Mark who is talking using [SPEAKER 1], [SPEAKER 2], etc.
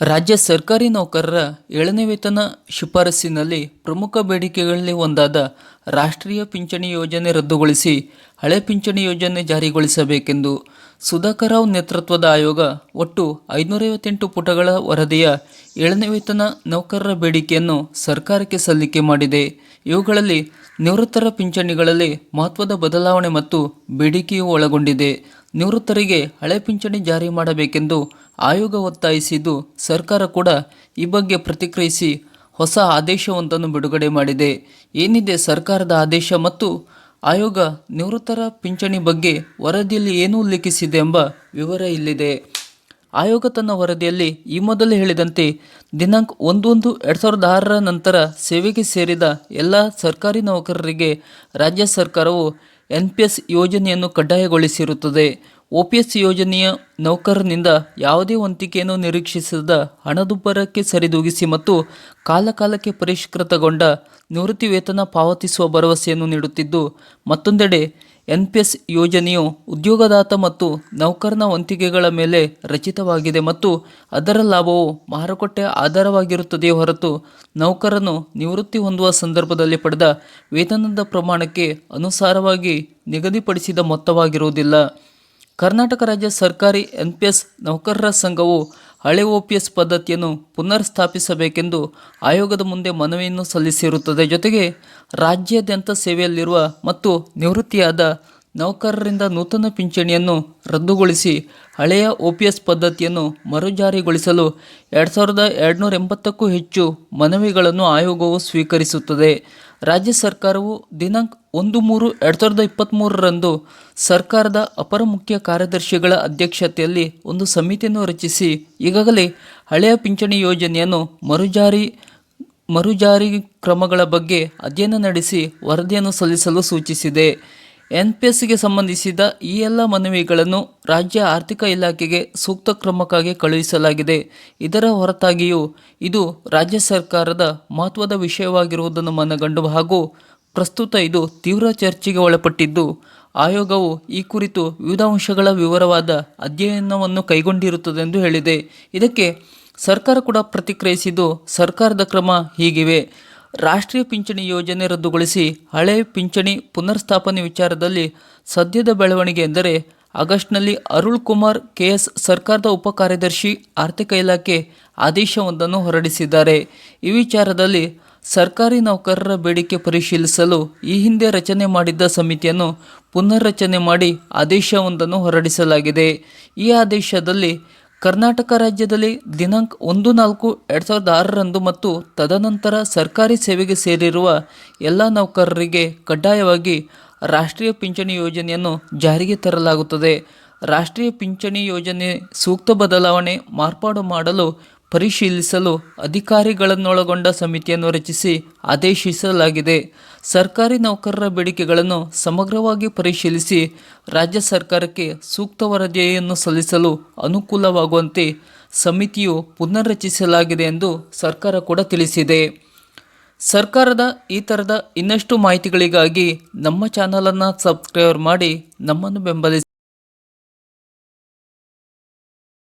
[SPEAKER 1] ರಾಜ್ಯ ಸರ್ಕಾರಿ ನೌಕರರ ಏಳನೇ ವೇತನ ಶಿಫಾರಸ್ಸಿನಲ್ಲಿ ಪ್ರಮುಖ ಬೇಡಿಕೆಗಳಲ್ಲಿ ಒಂದಾದ ರಾಷ್ಟ್ರೀಯ ಪಿಂಚಣಿ ಯೋಜನೆ ರದ್ದುಗೊಳಿಸಿ ಹಳೆ ಪಿಂಚಣಿ ಯೋಜನೆ ಜಾರಿಗೊಳಿಸಬೇಕೆಂದು ಸುಧಾಕರ್ ರಾವ್ ನೇತೃತ್ವದ ಆಯೋಗ ಒಟ್ಟು ಐನೂರೈವತ್ತೆಂಟು ಪುಟಗಳ ವರದಿಯ ಏಳನೇ ವೇತನ ನೌಕರರ ಬೇಡಿಕೆಯನ್ನು ಸರ್ಕಾರಕ್ಕೆ ಸಲ್ಲಿಕೆ ಮಾಡಿದೆ. ಇವುಗಳಲ್ಲಿ ನಿವೃತ್ತರ ಪಿಂಚಣಿಗಳಲ್ಲಿ ಮಹತ್ವದ ಬದಲಾವಣೆ ಮತ್ತು ಬೇಡಿಕೆಯೂ ಒಳಗೊಂಡಿದೆ. ನಿವೃತ್ತರಿಗೆ ಹಳೆ ಪಿಂಚಣಿ ಜಾರಿ ಮಾಡಬೇಕೆಂದು ಆಯೋಗ ಒತ್ತಾಯಿಸಿದ್ದು ಸರ್ಕಾರ ಕೂಡ ಈ ಬಗ್ಗೆ ಪ್ರತಿಕ್ರಿಯಿಸಿ ಹೊಸ ಆದೇಶವೊಂದನ್ನು ಬಿಡುಗಡೆ ಮಾಡಿದೆ. ಏನಿದೆ ಸರ್ಕಾರದ ಆದೇಶ ಮತ್ತು ಆಯೋಗ ನಿವೃತ್ತರ ಪಿಂಚಣಿ ಬಗ್ಗೆ ವರದಿಯಲ್ಲಿ ಏನು ಉಲ್ಲೇಖಿಸಿದೆ ಎಂಬ ವಿವರ ಇಲ್ಲಿದೆ. ಆಯೋಗ ತನ್ನ ವರದಿಯಲ್ಲಿ ಈ ಮೊದಲು ಹೇಳಿದಂತೆ ದಿನಾಂಕ ಒಂದೊಂದು ಒಂದು ಎರಡು ಸಾವಿರದ ಆರರ ನಂತರ ಸೇವೆಗೆ ಸೇರಿದ ಎಲ್ಲ ಸರ್ಕಾರಿ ನೌಕರರಿಗೆ ರಾಜ್ಯ ಸರ್ಕಾರವು ಎನ್ ಪಿ ಎಸ್ ಯೋಜನೆಯನ್ನು ಕಡ್ಡಾಯಗೊಳಿಸಿರುತ್ತದೆ. ಒ ಪಿ ಎಸ್ ಯೋಜನೆಯ ನೌಕರನಿಂದ ಯಾವುದೇ ವಂತಿಕೆಯನ್ನು ನಿರೀಕ್ಷಿಸದ ಹಣದುಬ್ಬರಕ್ಕೆ ಸರಿದೂಗಿಸಿ ಮತ್ತು ಕಾಲಕಾಲಕ್ಕೆ ಪರಿಷ್ಕೃತಗೊಂಡ ನಿವೃತ್ತಿ ವೇತನ ಪಾವತಿಸುವ ಭರವಸೆಯನ್ನು ನೀಡುತ್ತಿದ್ದು, ಮತ್ತೊಂದೆಡೆ ಎನ್ ಪಿ ಎಸ್ ಯೋಜನೆಯು ಉದ್ಯೋಗದಾತ ಮತ್ತು ನೌಕರನ ವಂತಿಗೆಗಳ ಮೇಲೆ ರಚಿತವಾಗಿದೆ ಮತ್ತು ಅದರ ಲಾಭವು ಮಾರುಕಟ್ಟೆ ಆಧಾರವಾಗಿರುತ್ತದೆಯೇ ಹೊರತು ನೌಕರನು ನಿವೃತ್ತಿ ಹೊಂದುವ ಸಂದರ್ಭದಲ್ಲಿ ಪಡೆದ ವೇತನದ ಪ್ರಮಾಣಕ್ಕೆ ಅನುಸಾರವಾಗಿ ನಿಗದಿಪಡಿಸಿದ ಮೊತ್ತವಾಗಿರುವುದಿಲ್ಲ. ಕರ್ನಾಟಕ ರಾಜ್ಯ ಸರ್ಕಾರಿ ಎನ್ ಪಿ ಎಸ್ ನೌಕರರ ಸಂಘವು ಹಳೆ ಒ ಪಿ ಎಸ್ ಪದ್ಧತಿಯನ್ನು ಪುನರ್ ಸ್ಥಾಪಿಸಬೇಕೆಂದು ಆಯೋಗದ ಮುಂದೆ ಮನವಿಯನ್ನು ಸಲ್ಲಿಸಿರುತ್ತದೆ. ಜೊತೆಗೆ ರಾಜ್ಯಾದ್ಯಂತ ಸೇವೆಯಲ್ಲಿರುವ ಮತ್ತು ನಿವೃತ್ತಿಯಾದ ನೌಕರರಿಂದ ನೂತನ ಪಿಂಚಣಿಯನ್ನು ರದ್ದುಗೊಳಿಸಿ ಹಳೆಯ ಒ ಪಿ ಎಸ್ ಪದ್ಧತಿಯನ್ನು ಮರುಜಾರಿಗೊಳಿಸಲು ಎರಡು ಸಾವಿರದ ಎರಡುನೂರ ಎಂಬತ್ತಕ್ಕೂ ಹೆಚ್ಚು ಮನವಿಗಳನ್ನು ಆಯೋಗವು ಸ್ವೀಕರಿಸುತ್ತದೆ. ರಾಜ್ಯ ಸರ್ಕಾರವು ದಿನಾಂಕ ಒಂದು ಮೂರು ಎರಡು ಸಾವಿರದ ಇಪ್ಪತ್ತ್ಮೂರರಂದು ಸರ್ಕಾರದ ಅಪರ ಮುಖ್ಯ ಕಾರ್ಯದರ್ಶಿಗಳ ಅಧ್ಯಕ್ಷತೆಯಲ್ಲಿ ಒಂದು ಸಮಿತಿಯನ್ನು ರಚಿಸಿ ಈಗಾಗಲೇ ಹಳೆಯ ಪಿಂಚಣಿ ಯೋಜನೆಯನ್ನು ಮರುಜಾರಿ ಮರುಜಾರಿ ಕ್ರಮಗಳ ಬಗ್ಗೆ ಅಧ್ಯಯನ ನಡೆಸಿ ವರದಿಯನ್ನು ಸಲ್ಲಿಸಲು ಸೂಚಿಸಿದೆ. ಎನ್ ಪಿ ಎಸ್ಗೆ ಸಂಬಂಧಿಸಿದ ಈ ಎಲ್ಲ ಮನವಿಗಳನ್ನು ರಾಜ್ಯ ಆರ್ಥಿಕ ಇಲಾಖೆಗೆ ಸೂಕ್ತ ಕ್ರಮಕ್ಕಾಗಿ ಕಳುಹಿಸಲಾಗಿದೆ. ಇದರ ಹೊರತಾಗಿಯೂ ಇದು ರಾಜ್ಯ ಸರ್ಕಾರದ ಮಹತ್ವದ ವಿಷಯವಾಗಿರುವುದನ್ನು ಮನಗಂಡು ಹಾಗೂ ಪ್ರಸ್ತುತ ಇದು ತೀವ್ರ ಚರ್ಚೆಗೆ ಒಳಪಟ್ಟಿದ್ದು, ಆಯೋಗವು ಈ ಕುರಿತು ವಿವಿಧ ಅಂಶಗಳ ವಿವರವಾದ ಅಧ್ಯಯನವನ್ನು ಕೈಗೊಂಡಿರುತ್ತದೆಂದು ಹೇಳಿದೆ. ಇದಕ್ಕೆ ಸರ್ಕಾರ ಕೂಡ ಪ್ರತಿಕ್ರಿಯಿಸಿದ್ದು, ಸರ್ಕಾರದ ಕ್ರಮ ಹೀಗಿವೆ. ರಾಷ್ಟ್ರೀಯ ಪಿಂಚಣಿ ಯೋಜನೆ ರದ್ದುಗೊಳಿಸಿ ಹಳೆ ಪಿಂಚಣಿ ಪುನರ್ಸ್ಥಾಪನೆ ವಿಚಾರದಲ್ಲಿ ಸದ್ಯದ ಬೆಳವಣಿಗೆ ಎಂದರೆ ಆಗಸ್ಟ್ನಲ್ಲಿ ಅರುಳ್ ಕುಮಾರ್ ಕೆಎಸ್ ಸರ್ಕಾರದ ಉಪ ಕಾರ್ಯದರ್ಶಿ ಆರ್ಥಿಕ ಇಲಾಖೆ ಆದೇಶವೊಂದನ್ನು ಹೊರಡಿಸಿದ್ದಾರೆ. ಈ ವಿಚಾರದಲ್ಲಿ ಸರ್ಕಾರಿ ನೌಕರರ ಬೇಡಿಕೆ ಪರಿಶೀಲಿಸಲು ಈ ಹಿಂದೆ ರಚನೆ ಮಾಡಿದ್ದ ಸಮಿತಿಯನ್ನು ಪುನರ್ರಚನೆ ಮಾಡಿ ಆದೇಶವೊಂದನ್ನು ಹೊರಡಿಸಲಾಗಿದೆ. ಈ ಆದೇಶದಲ್ಲಿ ಕರ್ನಾಟಕ ರಾಜ್ಯದಲ್ಲಿ ದಿನಾಂಕ ಒಂದು ನಾಲ್ಕು ಎರಡು ಸಾವಿರದ ಆರರಂದು ಮತ್ತು ತದನಂತರ ಸರ್ಕಾರಿ ಸೇವೆಗೆ ಸೇರಿರುವ ಎಲ್ಲ ನೌಕರರಿಗೆ ಕಡ್ಡಾಯವಾಗಿ ರಾಷ್ಟ್ರೀಯ ಪಿಂಚಣಿ ಯೋಜನೆಯನ್ನು ಜಾರಿಗೆ ತರಲಾಗುತ್ತದೆ. ರಾಷ್ಟ್ರೀಯ ಪಿಂಚಣಿ ಯೋಜನೆ ಸೂಕ್ತ ಬದಲಾವಣೆ ಮಾರ್ಪಾಡು ಮಾಡಲು ಪರಿಶೀಲಿಸಲು ಅಧಿಕಾರಿಗಳನ್ನೊಳಗೊಂಡ ಸಮಿತಿಯನ್ನು ರಚಿಸಿ ಆದೇಶಿಸಲಾಗಿದೆ. ಸರ್ಕಾರಿ ನೌಕರರ ಬೇಡಿಕೆಗಳನ್ನು ಸಮಗ್ರವಾಗಿ ಪರಿಶೀಲಿಸಿ ರಾಜ್ಯ ಸರ್ಕಾರಕ್ಕೆ ಸೂಕ್ತ ವರದಿಯನ್ನು ಸಲ್ಲಿಸಲು ಅನುಕೂಲವಾಗುವಂತೆ ಸಮಿತಿಯು ಪುನರ್ರಚಿಸಲಾಗಿದೆ ಎಂದು ಸರ್ಕಾರ ಕೂಡ ತಿಳಿಸಿದೆ. ಸರ್ಕಾರದ ಈ ಥರದ ಇನ್ನಷ್ಟು ಮಾಹಿತಿಗಳಿಗಾಗಿ ನಮ್ಮ ಚಾನಲನ್ನು ಸಬ್ಸ್ಕ್ರೈಬ್ ಮಾಡಿ ನಮ್ಮನ್ನು ಬೆಂಬಲಿಸಿ.